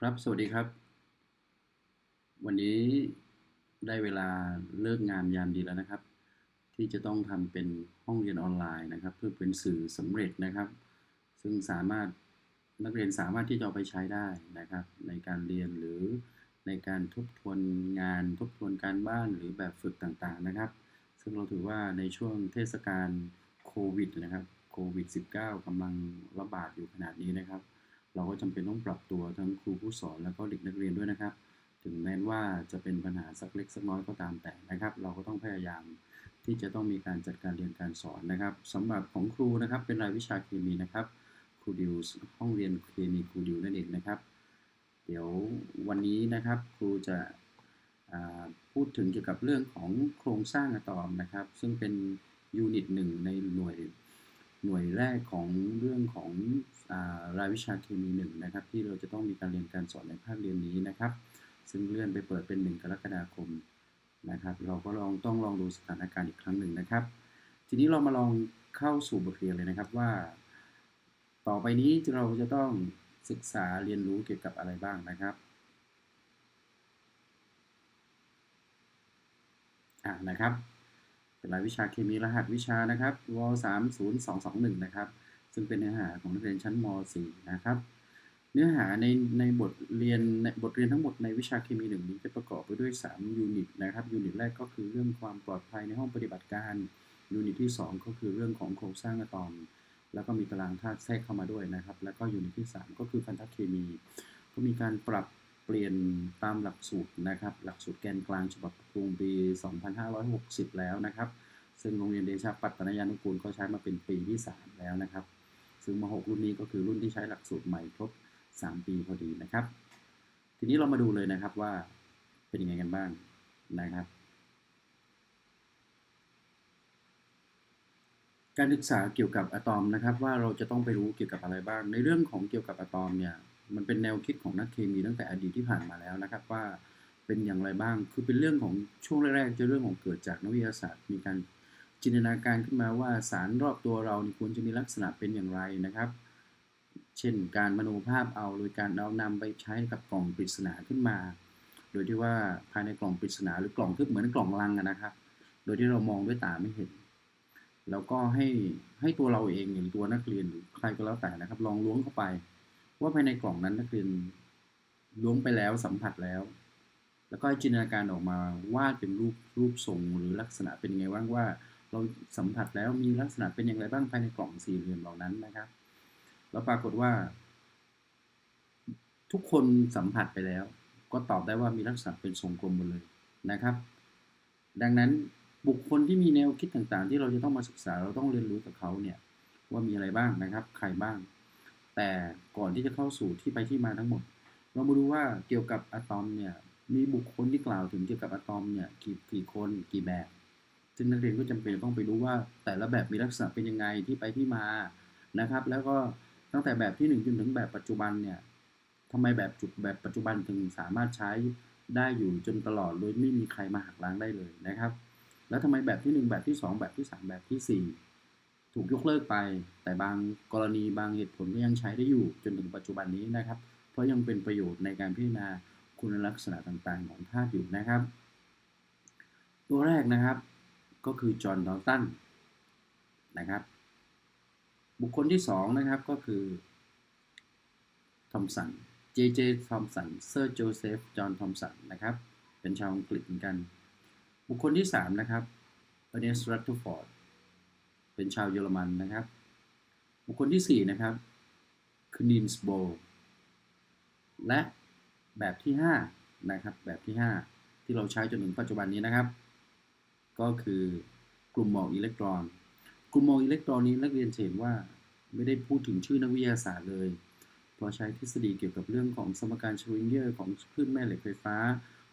ครับ สวัสดีครับ วันนี้ได้เวลาเลิกงามยามดีแล้วนะครับ ที่จะต้องทำเป็นห้องเรียนออนไลน์นะครับ เพื่อเป็นสื่อสำเร็จนะครับ ซึ่งสามารถนักเรียนสามารถที่จะเอาไปใช้ได้นะครับ ในการเรียนหรือในการทบทวนงานทบทวนการบ้านหรือแบบฝึกต่างๆนะครับ ซึ่งเราถือว่าในช่วงเทศกาลโควิดนะครับโควิด -19 กำลังระบาดอยู่ขนาดนี้นะครับ เราก็จำเป็นต้องปรับตัวทั้งครูผู้สอนแล้วก็เด็กนักเรียนด้วยนะครับ ถึงแม้ว่าจะเป็นปัญหาสักเล็กสักน้อยก็ตามแต่นะครับ เราก็ต้องพยายามที่จะต้องมีการจัดการเรียนการสอนนะครับสำหรับของครูนะครับ เป็นรายวิชาเคมีนะครับครูดิวห้องเรียนเคมีครูดิวนั่นเองนะครับ เดี๋ยววันนี้นะครับครูจะพูดถึงเกี่ยวกับเรื่องของโครงสร้างอะตอมนะครับ ซึ่งเป็นยูนิตหนึ่งในหน่วยหน่วยแรกของเรื่องของ รายวิชาเคมีหนึ่งนะครับ ที่เราจะต้องมีการเรียนการสอนในภาคเรียนนี้นะครับ ซึ่งเลื่อนไปเปิดเป็น 1 กรกฎาคมนะครับ เราก็ลองต้องลองดูสถานการณ์อีกครั้งหนึ่งนะครับ ทีนี้เรามาลองเข้าสู่บทเรียนเลยนะครับว่า ต่อไปนี้เราจะต้องศึกษาเรียนรู้เกี่ยวกับอะไรบ้างนะครับอ่านะครับ เป็นรายวิชาเคมีรหัสวิชานะครับว30221 นะครับ ซึ่งเป็นเนื้อหาของนักเรียนชั้นม .4 นะครับ เนื้อหาในในบทเรียนในบทเรียนทั้งหมดในวิชาเคมีหนึ่งนี้จะประกอบไปด้วย 3 ยูนิตนะครับยูนิตแรกก็คือเรื่องความปลอดภัยในห้องปฏิบัติการยูนิตที่ 2 ก็คือเรื่องของโครงสร้างอะตอม แล้วก็มีตารางธาตุแทรกเข้ามาด้วยนะครับ แล้วก็ยูนิตที่ 3 ก็คือพันธเคมี ก็มีการปรับเปลี่ยนตามหลักสูตรนะครับ หลักสูตรแกนกลางฉบับกรุงปี 2560 แล้วนะครับ ซึ่งโรงเรียนเดชาปัตตนยานุกูลก็ใช้มาเป็นปีที่ 3 แล้วนะครับ ซึ่งม .6 รุ่นนี้ก็คือรุ่นที่ใช้หลักสูตรใหม่ครบ 3 ปีพอดีนะครับ ทีนี้เรามาดูเลยนะครับว่าเป็นยังไงกันบ้างนะครับ การศึกษาเกี่ยวกับอะตอมนะครับว่าเราจะต้องไปรู้เกี่ยวกับอะไรบ้าง ในเรื่องของเกี่ยวกับอะตอมเนี่ยมันเป็นแนวคิดของนักเคมีตั้งแต่อดีตที่ผ่านมาแล้วนะครับว่าเป็นอย่างไรบ้าง คือเป็นเรื่องของช่วงแรกๆจะเรื่องของเกิดจากนักวิทยาศาสตร์ มีการ จินตนาการขึ้นมาว่าสารรอบตัวเราควรจะมีลักษณะเป็นอย่างไรนะครับ เช่นการมโนภาพเอาโดยการเอานำไปใช้กับกล่องปริศนาขึ้นมา โดยที่ว่าภายในกล่องปริศนาหรือกล่องทึบเหมือนกล่องลังนะครับ โดยที่เรามองด้วยตาไม่เห็น แล้วก็ให้ให้ตัวเราเองหรือตัวนักเรียนหรือใครก็แล้วแต่นะครับ ลองล้วงเข้าไป ว่าภายในกล่องนั้นนักเรียนล้วงไปแล้วสัมผัสแล้วแล้วก็จินตนาการออกมาวาดเป็นรูปรูปทรงหรือลักษณะเป็นไงบ้างว่า เราสัมผัสแล้วมีลักษณะเป็นอย่างไรบ้างภายในกล่องสี่เหลี่ยมเหล่านั้นนะครับ แล้วปรากฏว่า ทุกคนสัมผัสไปแล้ว ก็ตอบได้ว่ามีลักษณะเป็นทรงกลมหมดเลยนะครับ ดังนั้นบุคคลที่มีแนวคิดต่างๆ ที่เราจะต้องมาศึกษาเราต้องเรียนรู้กับเขาเนี่ยว่ามีอะไรบ้างนะครับ ใครบ้าง แต่ก่อนที่จะเข้าสู่ที่ไปที่มาทั้งหมด เรามาดูว่าเกี่ยวกับอะตอมเนี่ยมีบุคคลที่กล่าวถึงเกี่ยวกับอะตอมเนี่ยกี่กี่คนกี่แบบ ซึ่งนักเรียนก็จำเป็นต้องไปรู้ว่าแต่ละแบบมีลักษณะเป็นยังไงที่ไปที่มานะครับ แล้วก็ตั้งแต่แบบที่1จนถึงแบบปัจจุบันเนี่ยทำไมแบบจุดแบบปัจจุบันถึงสามารถใช้ได้อยู่จนตลอดโดยไม่มีใครมาหักล้างได้เลยนะครับ แล้วทำไมแบบที่ 1 แบบที่ 2 แบบที่ 3 แบบที่ 4 ถูกยกเลิกไป แต่บางกรณีบางเหตุผลก็ยังใช้ได้อยู่จนถึงปัจจุบันนี้นะครับ เพราะยังเป็นประโยชน์ในการพิจารณาคุณลักษณะต่างๆ ของธาตุอยู่นะครับ ตัวแรกนะครับ ก็คือจอห์นดอลตันนะครับ บุคคลที่ 2 นะครับก็คือทอมสันเจเจทอมสันเซอร์โจเซฟจอห์นทอมสันนะครับ เป็นชาวอังกฤษเหมือนกัน บุคคลที่ 3 นะครับเอเนส์รัตทูฟอร์ดเป็นชาวเยอรมันนะครับ บุคคลที่ 4 นะครับคือนินส์โบและแบบที่ 5 นะครับ แบบที่ 5 ที่เราใช้จนถึงปัจจุบันนี้นะครับ ก็คือกลุ่มหมอกอิเล็กตรอน กลุ่มหมอกอิเล็กตรอนนี้นักเรียนเห็นว่าไม่ได้พูดถึงชื่อนักวิทยาศาสตร์เลย เพราะใช้ทฤษฎีเกี่ยวกับเรื่องของสมการชวิงเกอร์ของคลื่นแม่เหล็กไฟฟ้า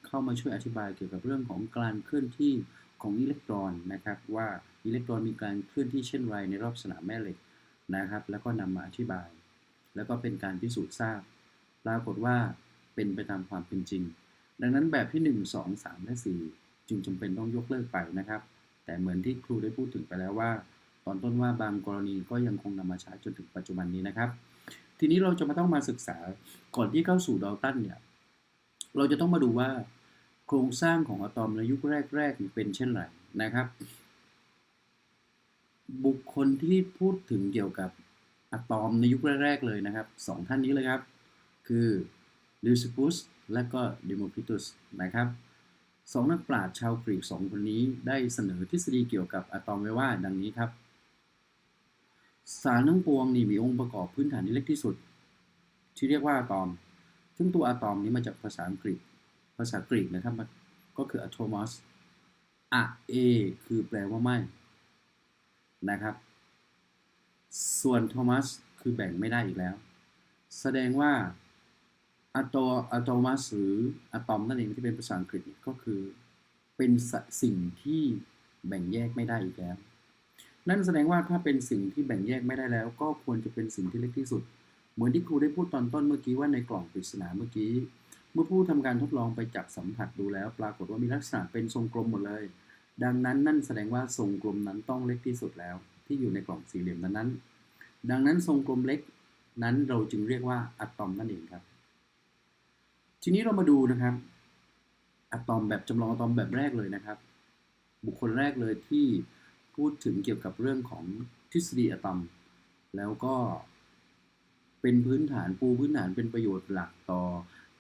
เข้ามาช่วยอธิบายเกี่ยวกับเรื่องของการเคลื่อนที่ของอิเล็กตรอนนะครับ ว่าอิเล็กตรอนมีการเคลื่อนที่เช่นไรในรอบสนามแม่เหล็กนะครับ แล้วก็นำมาอธิบาย แล้วก็เป็นการพิสูจน์ทราบ ปรากฏว่าเป็นไปตามความเป็นจริง ดังนั้นแบบที่ 1 2 3 และ 4 จึงจำเป็นต้องยกเลิกไปนะครับ แต่เหมือนที่ครูได้พูดถึงไปแล้วว่า ตอนต้นว่าบางกรณีก็ยังคงนำมาใช้จนถึงปัจจุบันนี้นะครับ ทีนี้เราจะมาต้องมาศึกษาก่อนที่เข้าสู่ดอลตันเนี่ยเราจะต้องมาดูว่าโครงสร้างของอะตอมในยุคแรกๆเป็นเช่นไรนะครับ บุคคลที่พูดถึงเกี่ยวกับอะตอมในยุคแรกๆเลยนะครับสองท่านนี้เลยครับ คือลิวซิปุสและก็เดโมคริตุสนะครับ สองนักปราชญ์ชาวกรีกสองคนนี้ได้เสนอทฤษฎีเกี่ยวกับอะตอมไว้ว่าดังนี้ครับ สารทั้งปวงนี่มีองค์ประกอบพื้นฐานที่เล็กที่สุด ที่เรียกว่าอะตอม ซึ่งตัวอะตอมนี้มาจากภาษาอังกฤษ ภาษากรีกนะครับก็คือ atomos อะเอคือแปลว่าไม่นะครับ ส่วนโทมัสคือแบ่งไม่ได้อีกแล้ว แสดงว่า อะตอมอะโตมัสหรืออะตอมนั่นเองที่เป็นภาษาอังกฤษก็คือ เป็นสิ่งที่แบ่งแยกไม่ได้อีกแล้ว นั่นแสดงว่าถ้าเป็นสิ่งที่แบ่งแยกไม่ได้แล้ว ก็ควรจะเป็นสิ่งที่เล็กที่สุด เหมือนที่ครูได้พูดตอนต้นเมื่อกี้ว่าในกล่องปริศนาเมื่อกี้ เมื่อผู้ทำการทดลองไปจับสัมผัสดูแล้ว ปรากฏว่ามีลักษณะเป็นทรงกลมหมดเลย ดังนั้นนั่นแสดงว่าทรงกลมนั้นต้องเล็กที่สุดแล้ว ที่อยู่ในกล่องสี่เหลี่ยมนั้นดังนั้นทรงกลมเล็กนั้นเราจึงเรียกว่าอะตอมนั่นเองครับ ทีนี้เรามาดูนะครับอะตอมแบบจำลองอะตอมแบบแรกเลยนะครับ บุคคลแรกเลยที่พูดถึงเกี่ยวกับเรื่องของทฤษฎีอะตอม แล้วก็เป็นพื้นฐานปูพื้นฐานเป็นประโยชน์หลักต่อ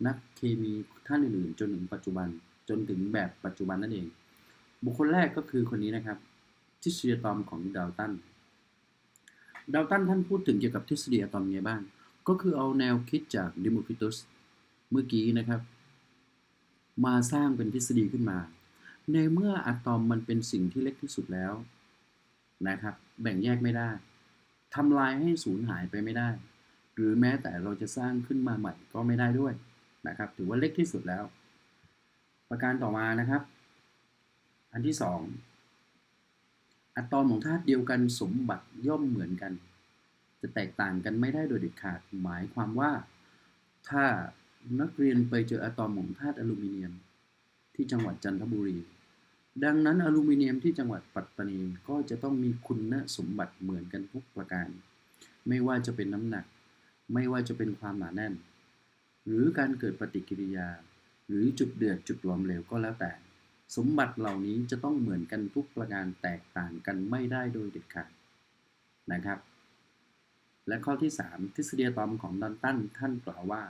นักเคมีท่านอื่นๆ จนถึงปัจจุบันจนถึงแบบปัจจุบันนั่นเอง บุคคลแรกก็คือคนนี้นะครับทฤษฎีอะตอมของดาวตันดาวตันท่านพูดถึงเกี่ยวกับทฤษฎีอะตอมไงบ้าง ก็คือเอาแนวคิดจากดิโมคริตุส เมื่อกี้นะครับ มาสร้างเป็นทฤษฎีขึ้นมา ในเมื่ออะตอมมันเป็นสิ่งที่เล็กที่สุดแล้วนะครับ แบ่งแยกไม่ได้ทำลายให้สูญหายไปไม่ได้ หรือแม้แต่เราจะสร้างขึ้นมาใหม่ก็ไม่ได้ด้วยนะครับ ถือว่าเล็กที่สุดแล้ว ประการต่อมานะครับ อันที่สองอะตอมของธาตุเดียวกันสมบัติย่อมเหมือนกัน จะแตกต่างกันไม่ได้โดยเด็ดขาดหมายความว่า ถ้า นักเรียนไปเจออะตอมของธาตุอลูมิเนียม ที่จังหวัดจันทบุรี ดังนั้นอลูมิเนียมที่จังหวัดปัตตานีก็จะต้องมีคุณสมบัติเหมือนกันทุกประการ ไม่ว่าจะเป็นน้ำหนัก ไม่ว่าจะเป็นความหนาแน่น หรือการเกิดปฏิกิริยา หรือจุดเดือดจุดหลอมเหลวก็แล้วแต่ สมบัติเหล่านี้จะต้องเหมือนกันทุกประการแตกต่างกันไม่ได้โดยเด็ดขาดนะครับ และข้อที่ 3 ทฤษฎีอะตอมของดันตันท่านกล่าวว่า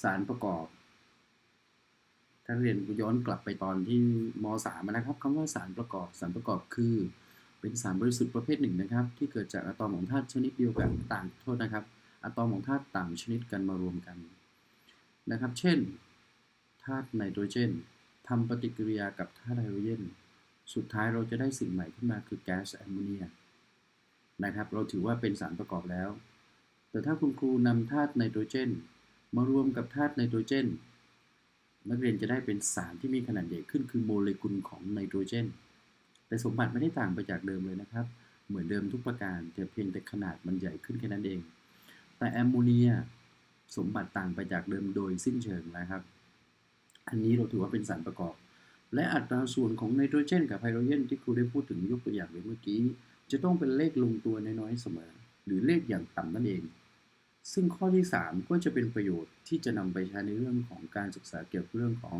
สารประกอบ ถ้าเรียนย้อนกลับไปตอนที่ม .3 นะครับคำว่าสารประกอบ สารประกอบคือ เป็นสารบริสุทธิ์ประเภทหนึ่งนะครับ ที่เกิดจากอะตอมของธาตุชนิดเดียวกันต่างโทษนะครับอะตอมของธาตุต่างชนิดกันมารวมกันนะครับ เช่นธาตุไนโตรเจนทำปฏิกิริยากับธาตุไฮโดรเจน สุดท้ายเราจะได้สิ่งใหม่ขึ้นมาคือแก๊สแอมโมเนียนะครับ เราถือว่าเป็นสารประกอบแล้ว แต่ถ้าคุณครูนำธาตุไนโตรเจน มารวมกับธาตุไนโตรเจน นักเรียนจะได้เป็นสารที่มีขนาดใหญ่ขึ้นคือโมเลกุลของไนโตรเจน แต่สมบัติไม่ได้ต่างไปจากเดิมเลยนะครับ เหมือนเดิมทุกประการแต่เพียงแต่ขนาดมันใหญ่ขึ้นแค่นั้นเอง แต่แอมโมเนียสมบัติต่างไปจากเดิมโดยสิ้นเชิงนะครับ อันนี้เราถือว่าเป็นสารประกอบ และอัตราส่วนของไนโตรเจน กับไฮโดรเจนที่ครูได้พูดถึงยกตัวอย่างไว้เมื่อกี้ จะต้องเป็นเลขลงตัวน้อยๆเสมอ หรือเลขอย่างต่ำนั่นเอง ซึ่งข้อที่ 3 ก็จะเป็นประโยชน์ที่จะนำไปใช้ในเรื่องของการศึกษาเกี่ยวกับเรื่องของ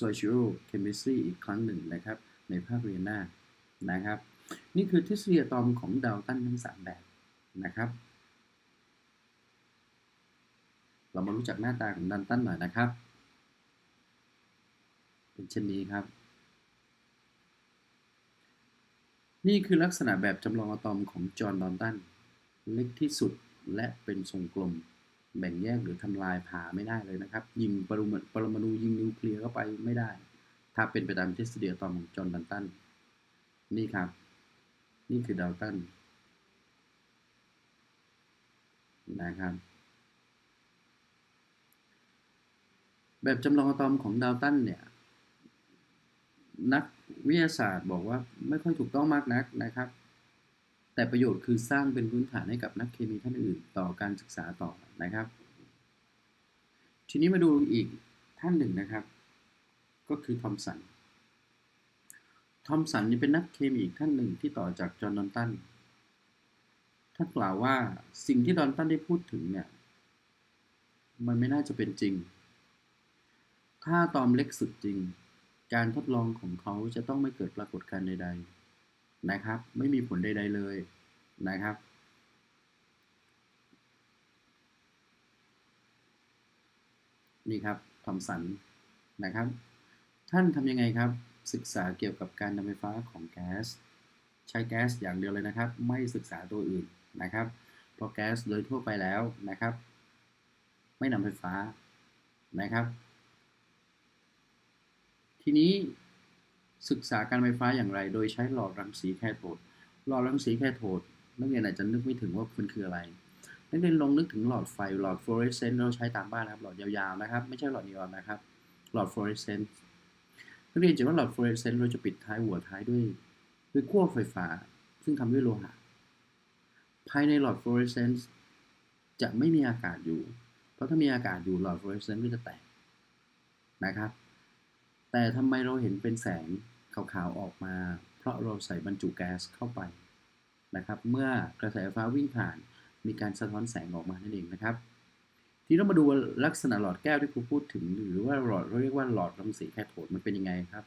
social chemistry อีกครั้งหนึ่งนะครับ ในภาคเรียนหน้านะครับ นี่คือทฤษฎีอะตอมของดาวตันทั้ง 3 แบบนะครับ เรามารู้จักหน้าตาของดันตันหน่อยนะครับ เป็นเช่นนี้ครับ นี่คือลักษณะแบบจำลองอะตอมของจอห์นดอนตันเล็กที่สุด และเป็นทรงกลม แบ่งแยกหรือทำลายผ่าไม่ได้เลยนะครับ ยิงปรมาปรมาณูยิงนิวเคลียร์เข้าไปไม่ได้ ถ้าเป็นไปตามทฤษฎีอะตอมของจอห์นดอนตันนี่ครับ นี่คือดาวตันนะครับแบบจำลองอะตอมของดาวตันเนี่ย นักวิทยาศาสตร์บอกว่าไม่ค่อยถูกต้องมากนักนะครับ แต่ประโยชน์คือสร้างเป็นพื้นฐานให้กับนักเคมีท่านอื่น ต่อการศึกษาต่อนะครับ ทีนี้มาดูอีกท่านหนึ่งนะครับ ก็คือทอมสันทอมสันนี่เป็นนักเคมีอีกท่านหนึ่งที่ต่อจากจอห์นดอนตันท่านกล่าวว่าสิ่งที่ดอนตันได้พูดถึงเนี่ย มันไม่น่าจะเป็นจริง ถ้าตอมเล็กสุดจริง การทดลองของเขาจะต้องไม่เกิดปรากฏการณ์ใด ๆ นะครับ ไม่มีผลใด ๆ เลยนะครับ นี่ครับทอมสันนะครับ ท่านทำยังไงครับ ศึกษาเกี่ยวกับการนำไฟฟ้าของแก๊ส ใช้แก๊สอย่างเดียวเลยนะครับ ไม่ศึกษาตัวอื่นนะครับ เพราะแก๊สโดยทั่วไปแล้วนะครับ ไม่นำไฟฟ้านะครับ ทีนี้ ศึกษาการไฟฟ้าอย่างไร โดยใช้หลอดรังสีแคโทดหลอดรังสีแคโทดนักเรียนอาจจะนึกไม่ถึงว่ามันคืออะไรนักเรียนลองนึกถึงหลอดไฟหลอดฟลูออเรสเซนต์เราใช้ตามบ้านนะครับหลอดยาวๆนะครับ ไม่ใช่หลอดนีออนนะครับ หลอดฟลูออเรสเซนต์นักเรียนจะว่าหลอดฟลูออเรสเซนต์เราจะปิดท้ายหัวท้ายด้วยด้วยขั้วไฟฟ้า ซึ่งทำด้วยโลหะภายในหลอดฟลูออเรสเซนต์จะไม่มีอากาศอยู่ เพราะถ้ามีอากาศอยู่หลอดฟลูออเรสเซนต์ก็จะแตกนะครับ แต่ทำไมเราเห็นเป็นแสง ขาวๆออกมา เพราะเราใส่บรรจุแก๊สเข้าไปนะครับ เมื่อกระแสไฟฟ้าวิ่งผ่านมีการสะท้อนแสงออกมานั่นเองนะครับ ที่เรามาดูลักษณะหลอดแก้วที่ครูพูดถึง หรือว่าหลอดเราเรียกว่าหลอดรังสีแคโทดมันเป็นยังไงครับ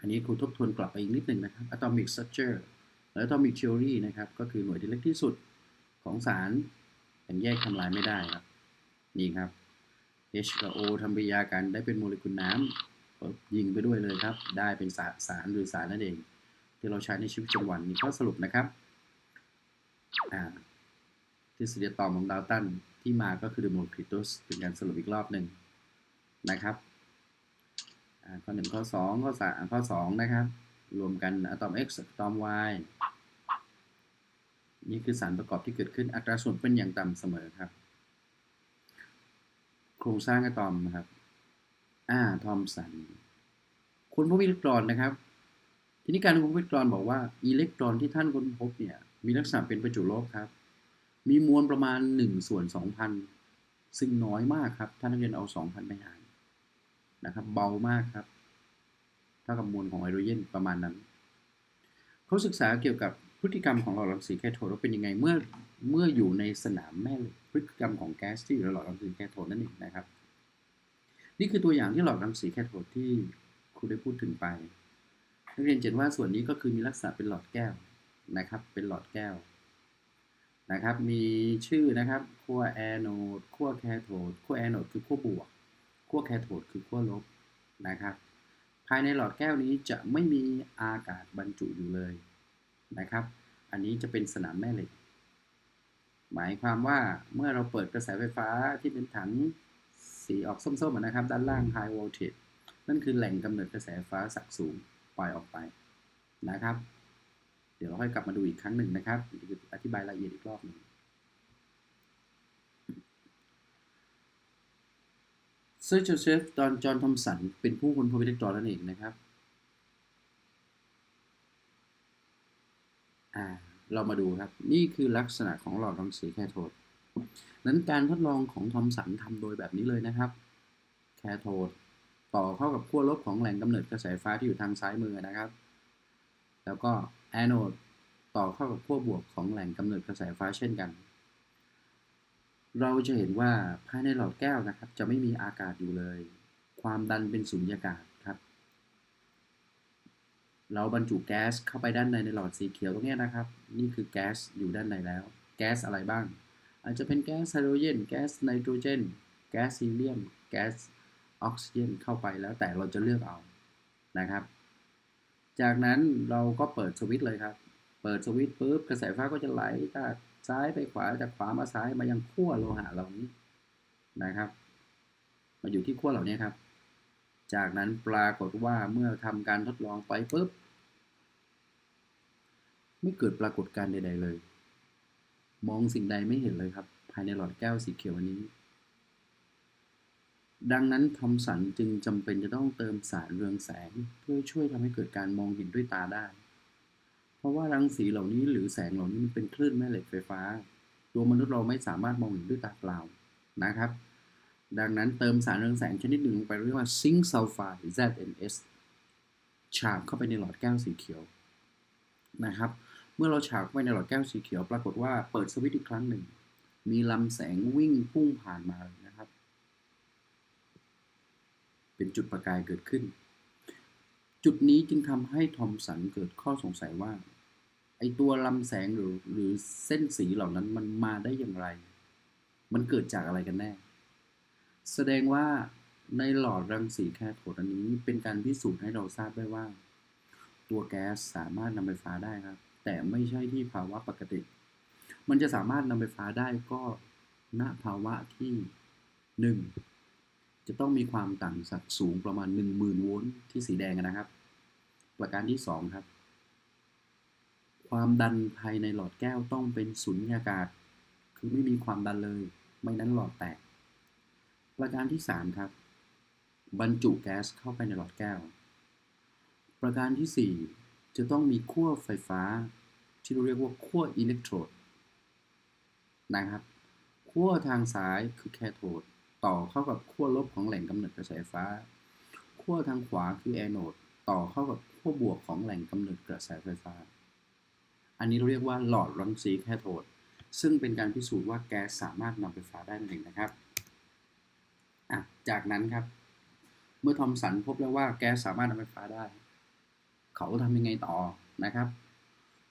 อันนี้ครูทบทวนกลับไปอีกนิดหนึ่งนะครับ atomic structure และ atomic theory นะครับ ก็คือหน่วยที่เล็กที่สุดของสารยังแยกทำลายไม่ได้ครับ นี่ครับ H กับ O ทำปฏิกิริยากันได้เป็นโมเลกุลน้ำยิงไปด้วยเลยครับ ได้เป็นสารสารหรือสารนั่นเอง ที่เราใช้ในชีวิตประจำวันนี่ข้อสรุปนะครับทฤษฎีอะตอของดาวตันที่มาก็คือ Democritus เป็นการสรุปอีกรอบหนึ่งนะครับข้อหนึ่งข้อสองข้อสามข้อสองนะครับ รวมกันอะตอม X อะตอม Y นี่คือสารประกอบที่เกิดขึ้นอัตราส่วนเป็นอย่างต่ำเสมอครับ รงสร้างอะตอมนะครับ อ่าทอมสันคุณพบอิเล็กตรอนนะครับ ทีนี้การค้นพบอิเล็กตรอนบอกว่าอิเล็กตรอนที่ท่านค้นพบเนี่ย มีลักษณะเป็นประจุลบครับ มีมวลประมาณ1ส่วน2,000 ซึ่งน้อยมากครับถ้านักเรียนเอา 2,000 ไปหารนะครับ เบามากครับ เท่ากับมวลของไฮโดรเจนประมาณนั้น เขาศึกษาเกี่ยวกับ พฤติกรรมของหลอดรังสีแคโทดเป็นยังไงเมื่อเมื่ออยู่ในสนามแม่เหล็กพฤติกรรมของแก๊สที่อยู่ในหลอดรังสีแคโทดนั่นเองนะครับ นี่คือตัวอย่างที่หลอดรังสีแคโทดที่ครูได้พูดถึงไปนักเรียนเห็นว่าส่วนนี้ก็คือมีลักษณะเป็นหลอดแก้วนะครับ เป็นหลอดแก้วนะครับ มีชื่อนะครับขั้วแอนโอดขั้วแคโทดขั้วแอนโอดคือขั้วบวกขั้วแคโทดคือขั้วลบนะครับ ภายในหลอดแก้วนี้จะไม่มีอากาศบรรจุอยู่เลย นะครับ อันนี้จะเป็นสนามแม่เหล็ก หมายความว่าเมื่อเราเปิดกระแสไฟฟ้าที่เป็นถังสีออกส้มๆนะครับ ด้านล่าง high voltage นั่นคือแหล่งกำเนิดกระแสไฟฟ้าสักสูงปล่อยออกไปนะครับ เดี๋ยวเราค่อยกลับมาดูอีกครั้งหนึ่งนะครับ อธิบายรายละเอียดอีกรอบหนึ่งเซอร์โจเซฟตอนจอห์นทอมสันเป็นผู้ค้นพบอิเล็กตรอนนั่นเองนะครับ เรามาดูครับ นี่คือลักษณะของหลอดรังสีแคโทดนั้นการทดลองของทอมสันทำโดยแบบนี้เลยนะครับ แคโทดต่อเข้ากับขั้วลบของแหล่งกำเนิดกระแสไฟฟ้าที่อยู่ทางซ้ายมือนะครับ แล้วก็แอนโอดต่อเข้ากับขั้วบวกของแหล่งกำเนิดกระแสไฟฟ้าเช่นกัน เราจะเห็นว่าภายในหลอดแก้วนะครับ จะไม่มีอากาศอยู่เลย ความดันเป็นสุญญากาศ เราบรรจุแก๊สเข้าไปด้านในในหลอดสีเขียวตรงนี้นะครับ นี่คือแก๊สอยู่ด้านในแล้ว แก๊สอะไรบ้าง อาจจะเป็นแก๊สไฮโดรเจน แก๊สไนโตรเจน แก๊สฮีเลียม แก๊สออกซิเจนเข้าไปแล้วแต่เราจะเลือกเอานะครับ จากนั้นเราก็เปิดสวิตช์เลยครับ เปิดสวิตช์ปุ๊บกระแสไฟฟ้าก็จะไหลจากซ้ายไปขวาจากขวามาซ้ายมายังขั้วโลหะเหล่านี้นะครับ มาอยู่ที่ขั้วเหล่านี้ครับ จากนั้นปรากฏว่าเมื่อทำการทดลองไปปุ๊บ ไม่เกิดปรากฏการณ์ใด ๆ เลย มองสิ่งใดไม่เห็นเลยครับ ภายในหลอดแก้วสีเขียวนี้ ดังนั้นทอมสันจึงจำเป็นจะต้องเติมสารเรืองแสง เพื่อช่วยทำให้เกิดการมองเห็นด้วยตาได้ เพราะว่ารังสีเหล่านี้หรือแสงเหล่านี้มันเป็นคลื่นแม่เหล็กไฟฟ้าตัวมนุษย์เราไม่สามารถมองเห็นด้วยตาเปล่านะครับ ดังนั้นเติมสารเรืองแสงชนิดหนึ่งลงไปเรียกว่าซิงค์ซัลไฟด์ ZNS ฉาบเข้าไปในหลอดแก้วสีเขียวนะครับ เมื่อเราฉาบเข้าไปในหลอดแก้วสีเขียว ปรากฏว่าเปิดสวิตช์อีกครั้งหนึ่ง มีลำแสงวิ่งพุ่งผ่านมาเลยนะครับ เป็นจุดประกายเกิดขึ้น จุดนี้จึงทำให้ทอมสันเกิดข้อสงสัยว่า ไอตัวลำแสงหรือหรือเส้นสีเหล่านั้นมันมาได้อย่างไร มันเกิดจากอะไรกันแน่ แสดงว่าในหลอดรังสีแคโทดอันนี้เป็นการพิสูจน์ให้เราทราบได้ว่า ตัวแก๊สสามารถนำไฟฟ้าได้ครับ แต่ไม่ใช่ที่ภาวะปกติ มันจะสามารถนำไฟฟ้าได้ก็ณภาวะที่หนึ่งจะต้องมีความต่างศักย์สูงประมาณ 10,000 โวลต์ที่สีแดงนะครับ ประการที่สองครับ ความดันภายในหลอดแก้วต้องเป็นสุญญากาศ คือไม่มีความดันเลย ไม่นั้นหลอดแตก ประการที่สามครับ บรรจุแก๊สเข้าไปในหลอดแก้ว ประการที่สี่จะต้องมีขั้วไฟฟ้า ที่เราเรียกว่าขั้วอิเล็กโทรดนะครับขั้วทางซ้ายคือแคโทดต่อเข้ากับขั้วลบของแหล่งกำเนิดกระแสไฟฟ้าขั้วทางขวาคือแอนโอดต่อเข้ากับขั้วบวกของแหล่งกำเนิดกระแสไฟฟ้า อันนี้เราเรียกว่าหลอดรังสีแคโทดซึ่งเป็นการพิสูจน์ว่าแก๊สสามารถนำไฟฟ้าได้นั่นเองนะครับ อะจากนั้นครับ เมื่อทอมสันพบแล้วว่าแก๊สสามารถนำไฟฟ้าได้ เขาทำยังไงต่อนะครับ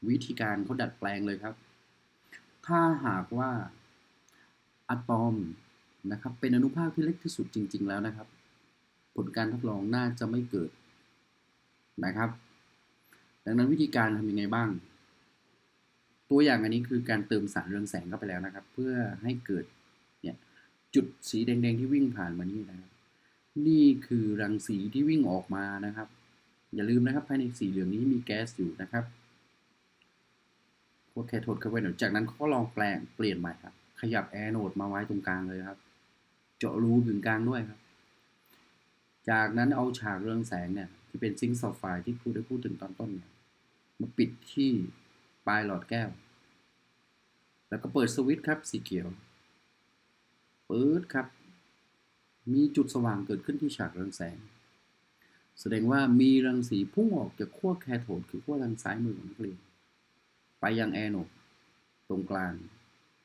วิธีการเขาดัดแปลงเลยครับ ถ้าหากว่าอะตอมนะครับ เป็นอนุภาคที่เล็กที่สุดจริง ๆ แล้วนะครับ ผลการทดลองน่าจะไม่เกิดนะครับ ดังนั้นวิธีการทำยังไงบ้าง ตัวอย่างอันนี้คือการเติมสารเรืองแสงเข้าไปแล้วนะครับ เพื่อให้เกิด จุดสีแดงๆที่วิ่งผ่านมานี่นะครับ นี่คือรังสีที่วิ่งออกมานะครับ อย่าลืมนะครับภายในสีเหลืองนี้มีแก๊สอยู่นะครับโคดแคโทดเข้าไปหน่อยจากนั้นเขาก็ลองแปลงเปลี่ยนใหม่ครับ ขยับแอนโอดมาไว้ตรงกลางเลยครับ เจาะรูถึงกลางด้วยครับ จากนั้นเอาฉากเรืองแสงเนี่ยที่เป็นซิงค์ซัลไฟที่ครูได้พูดถึงตอนต้นเนี่ยมาปิดที่ปลายหลอดแก้ว แล้วก็เปิดสวิตช์ครับสีเขียว ปิดครับ มีจุดสว่างเกิดขึ้นที่ฉากเรืองแสง แสดงว่ามีรังสีพุ่งออกจากขั้วแคโทดคือขั้วทางซ้ายมือของนักเรียนไปยังแอนโอดตรงกลาง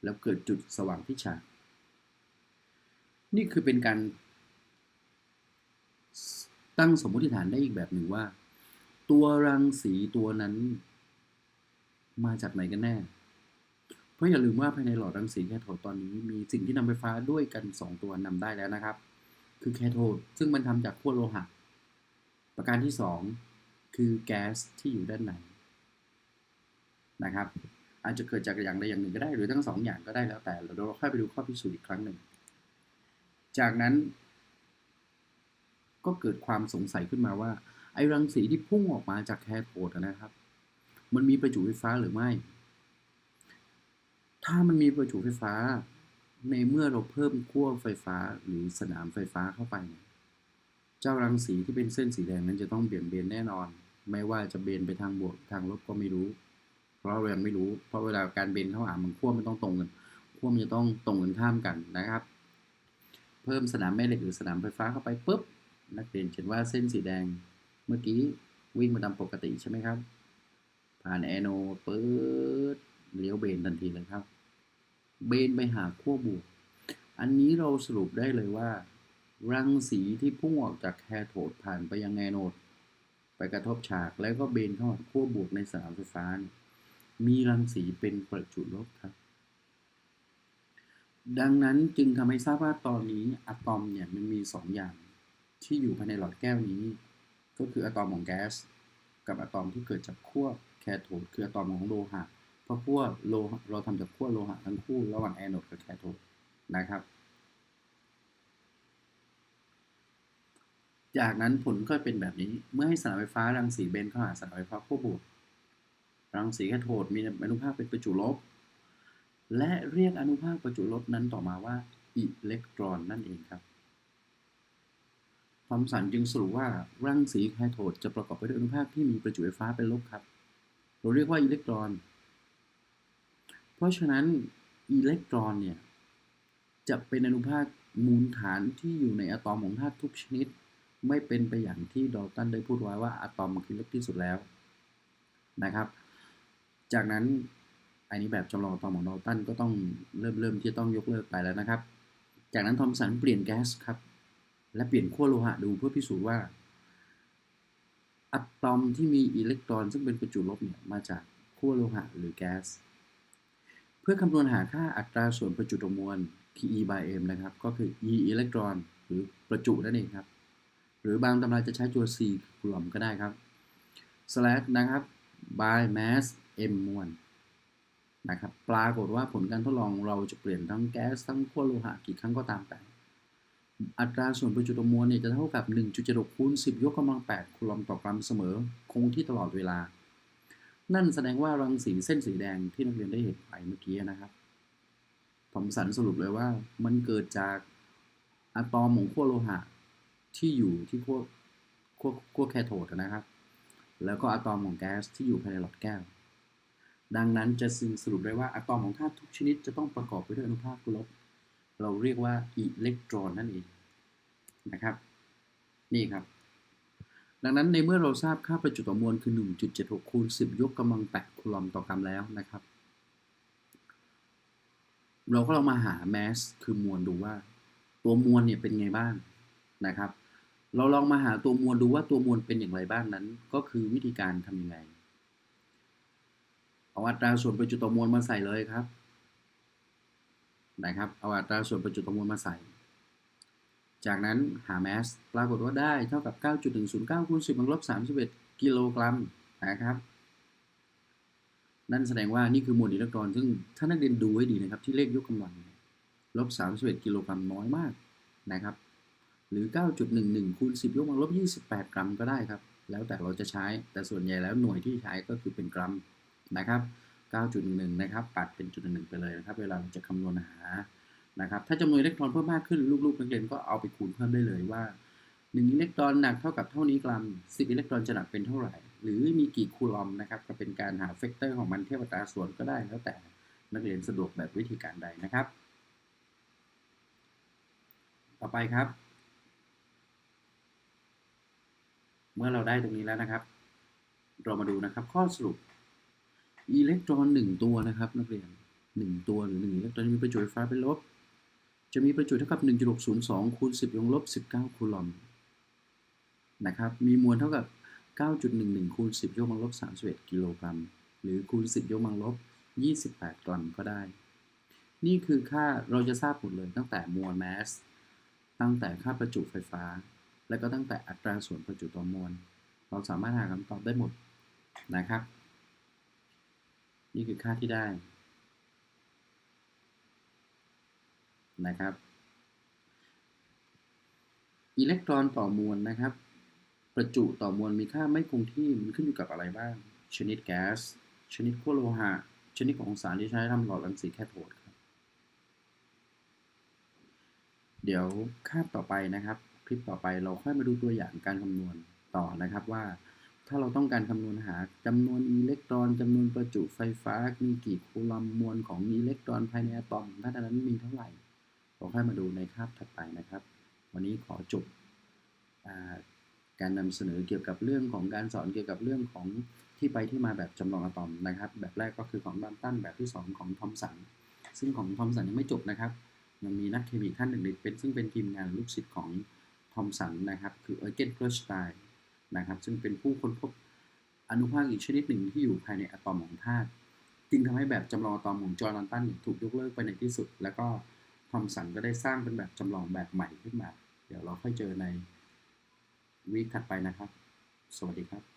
แล้วเกิดจุดสว่างที่ฉาก นี่คือเป็นการ ตั้งสมมติฐานได้อีกแบบหนึ่งว่า ตัวรังสีตัวนั้น มาจากไหนกันแน่ ราะอย่าลืมว่าภายในหลอดรังสีแคโทดตอนนี้มีสิ่งที่นำไฟฟ้าด้วยกัน 2 ตัวนำได้แล้วนะครับ คือแคโทดซึ่งมันทำจากขั้วโลหะ ประการที่ 2 คือแก๊สที่อยู่ด้านในนะครับ อาจจะเกิดจากอย่างใดอย่างหนึ่งก็ได้หรือทั้งสองอย่างก็ได้แล้วแต่เราเราค่อยไปดูข้อพิสูจน์อีกครั้งหนึ่ง จากนั้น ก็เกิดความสงสัยขึ้นมาว่า ไอ้รังสีที่พุ่งออกมาจากแคโทดนะครับ มันมีประจุไฟฟ้าหรือไม่ ถ้ามันมีประจุไฟฟ้า ในเมื่อเราเพิ่มขั้วไฟฟ้าหรือสนามไฟฟ้าเข้าไป เจ้ารังสีที่เป็นเส้นสีแดงนั้นจะต้องเบี่ยงเบนแน่นอน ไม่ว่าจะเบนไปทางบวกทางลบก็ไม่รู้ เพราะเรายังไม่รู้ เพราะเวลาการเบนเข้าหามันขั้วมันต้องตรงกันขั้วมันจะต้องตรงกันข้ามกันนะครับ เพิ่มสนามแม่เหล็กหรือสนามไฟฟ้าเข้าไปปุ๊บนักเรียนเห็นว่าเส้นสีแดงเมื่อกี้วิ่งมาตามปกติใช่ไหมครับ ผ่านแอโนดปื๊ดเลี้ยวเบนทันทีเลยครับ เบนไปหาขั้วบวก อันนี้เราสรุปได้เลยว่า รังสีที่พุ่งออกจากแคโทดผ่านไปยังแอนโนดไปกระทบฉากแล้วก็เบนเข้าหาขั้วบวกในสนามไฟฟ้า มีรังสีเป็นประจุลบครับ ดังนั้นจึงทำให้ทราบว่าตอนนี้อะตอมเนี่ยมันมีสองอย่าง ที่อยู่ภายในหลอดแก้วนี้ ก็คืออะตอมของแก๊สกับอะตอมที่เกิดจากขั้วแคโทดคืออะตอมของโลหะ ราะขั้วโลหะเราทำจากขั้วโลหะทั้งคู่ระหว่างแอนโอดกับแคโทดนะครับ จากนั้นผลก็เป็นแบบนี้ เมื่อให้สนามไฟฟ้ารังสีเบนเข้าหาสนามไฟฟ้าขั้วบวกรังสีแคโทดมีอนุภาคเป็นประจุลบ และเรียกอนุภาคประจุลบนั้นต่อมาว่าอิเล็กตรอนนั่นเองครับทอมสันจึงสรุปว่ารังสีแคโทดจะประกอบไปด้วยอนุภาคที่มีประจุไฟฟ้าเป็นลบครับ เราเรียกว่าอิเล็กตรอน ราะฉะนั้นอิเล็กตรอนเนี่ย จะเป็นอนุภาคมูลฐานที่อยู่ในอะตอมของธาตุทุกชนิด ไม่เป็นไปอย่างที่ดอลตันได้พูดไว้ว่าอะตอมคือเล็กที่สุดแล้วนะครับ จากนั้นอันนี้แบบจำลองอะตอมของดอลตันก็ต้องเริ่มเริ่มที่จะต้องยกเลิกไปแล้วนะครับ จากนั้นทอมสันเปลี่ยนแก๊สครับ และเปลี่ยนขั้วโลหะดูเพื่อพิสูจน์ว่าอะตอมที่มีอิเล็กตรอนซึ่งเป็นประจุลบเนี่ยมาจากขั้วโลหะหรือแก๊ส เพื่อคำนวณหาค่าอัตราส่วนประจุต่อมวล PE by m นะครับ ก็คือ e อิเล็กตรอนหรือประจุนั่นเองครับ หรือบางตำราจะใช้ตัว c คูลอมก็ได้ครับ slash นะครับ by mass m มวลนะครับ ปรากฏว่าผลการทดลองเราจะเปลี่ยนทั้งแก๊สทั้งขั้วโลหะกี่ครั้งก็ตามแต่ อัตราส่วนประจุต่อมวลเนี่ยจะเท่ากับ 1.76คูณ10 ยกกำลัง 8 คูลอมต่อกรัมเสมอ คงที่ตลอดเวลา นั่นแสดงว่ารังสีเส้นสีแดงที่นักเรียนได้เห็นไปเมื่อกี้นะครับทอมสันสรุปเลยว่ามันเกิดจากอะตอมของขั้วโลหะที่อยู่ที่ขั้วขั้วขั้วแคโทดนะครับ แล้วก็อะตอมของแก๊สที่อยู่ภายในหลอดแก้ว ดังนั้นจะสรุปได้ว่าอะตอมของธาตุทุกชนิดจะต้องประกอบไปด้วยอนุภาคลบ เราเรียกว่าอิเล็กตรอนนั่นเองนะครับ นี่ครับ ดังนั้นในเมื่อเราทราบค่าประจุต่อมวลคือ 1.76 คูณ 10 ยกกำลัง 8 คูลอมต่อกรัมแล้วนะครับ เราก็ลองมาหาแมสคือมวลดูว่า ตัวมวลเนี่ยเป็นไงบ้างนะครับ เราลองมาหาตัวมวลดูว่าตัวมวลเป็นอย่างไรบ้างนั้น ก็คือวิธีการทำยังไง เอาอัตราส่วนประจุต่อมวลมาใส่เลยครับนะครับ เอาอัตราส่วนประจุต่อมวลมาใส่ จากนั้นหาแมสปรากฏว่าได้เท่ากับ 9.109คูณ10บวกลบ31 กิโลกรัมนะครับ นั่นแสดงว่านี่คือมวลอิเล็กตรอน ซึ่งถ้านักเรียนดูให้ดีนะครับ ที่เลขยกกำลังลบ31 กิโลกรัมน้อยมากนะครับ หรือ 9.11คูณ10 ยกกำลังลบ28 กรัมก็ได้ครับ แล้วแต่เราจะใช้ แต่ส่วนใหญ่แล้วหน่วยที่ใช้ก็คือเป็นกรัมนะครับ 9.11 นะครับ ปัดเป็นจุด1ไปเลยนะครับ เวลาเราจะคำนวณหา นะครับ ถ้าจำนวนอิเล็กตรอนเพิ่มมากขึ้นลูกๆนักเรียนก็เอาไปคูณเพิ่มได้เลยว่า1อิเล็กตรอนหนักเท่ากับเท่านี้กรัม 10 อิเล็กตรอนจะหนักเป็นเท่าไหร่ หรือมีกี่คูลอมนะครับ ก็เป็นการหาเฟกเตอร์ของมันเทียบอัตราส่วนก็ได้แล้วแต่นักเรียนสะดวกแบบวิธีการใดนะครับ ต่อไปครับ เมื่อเราได้ตรงนี้แล้วนะครับ เรามาดูนะครับข้อสรุปอิเล็กตรอนหนึ่งตัวนะครับ นักเรียนหนึ่งตัวหรือหนึ่งอิเล็กตรอนมีประจุไฟฟ้าเป็นลบ จะมีประจุเท่ากับ 1.602 คูณ 10ยกลบ 19 คูลอมนะครับ มีมวลเท่ากับ 9.11 คูณ 10 ยกกำลังลบ 31 กิโลกรัม หรือคูณ 10 ยกกำลังลบ 28 กรัมก็ได้ นี่คือค่าเราจะทราบหมดเลยตั้งแต่มวลแมส ตั้งแต่ค่าประจุไฟฟ้า และก็ตั้งแต่อัตราส่วนประจุต่อมวล เราสามารถหาคำตอบได้หมดนะครับ นี่คือค่าที่ได้ นะครับ อิเล็กตรอนต่อมวลนะครับ ประจุต่อมวลมีค่าไม่คงที่มันขึ้นอยู่กับอะไรบ้าง ชนิดแก๊ส ชนิดขั้วโลหะ ชนิดของสารที่ใช้ทำหลอดรังสีแคโทดครับ เดี๋ยวคาบต่อไปนะครับ คลิปต่อไปเราค่อยมาดูตัวอย่างการคำนวณต่อนะครับว่าถ้าเราต้องการคำนวณหาจำนวนอิเล็กตรอนจำนวนประจุไฟฟ้า มีกี่คูลอมมวลของอิเล็กตรอนภายในอะตอมถ้านั้นมีเท่าไหร่ เราค่อยมาดูในคาบถัดไปนะครับ วันนี้ขอจบการนำเสนอเกี่ยวกับเรื่องของการสอนเกี่ยวกับเรื่องของที่ไปที่มาแบบจำลองอะตอมนะครับ แบบแรกก็คือของดันตันแบบที่ 2 ของทอมสันซึ่งของทอมสันยังไม่จบนะครับมันมีนักเคมีท่านหนึ่งเป็นซึ่งเป็นทีมงานลูกศิษย์ของทอมสันนะครับคือเออร์เกนเกอร์สไตน์นะครับซึ่งเป็นผู้ค้นพบอนุภาคอีกชนิดหนึ่งที่อยู่ภายในอะตอมของธาตุจึงทำให้แบบจำลองอะตอมของจอร์ดันตันถูกยกเลิกไปในที่สุด แล้วก็ ทอมสันก็ได้สร้างเป็นแบบจำลองแบบใหม่ขึ้นมา เดี๋ยวเราค่อยเจอในวีคถัดไปนะครับ สวัสดีครับ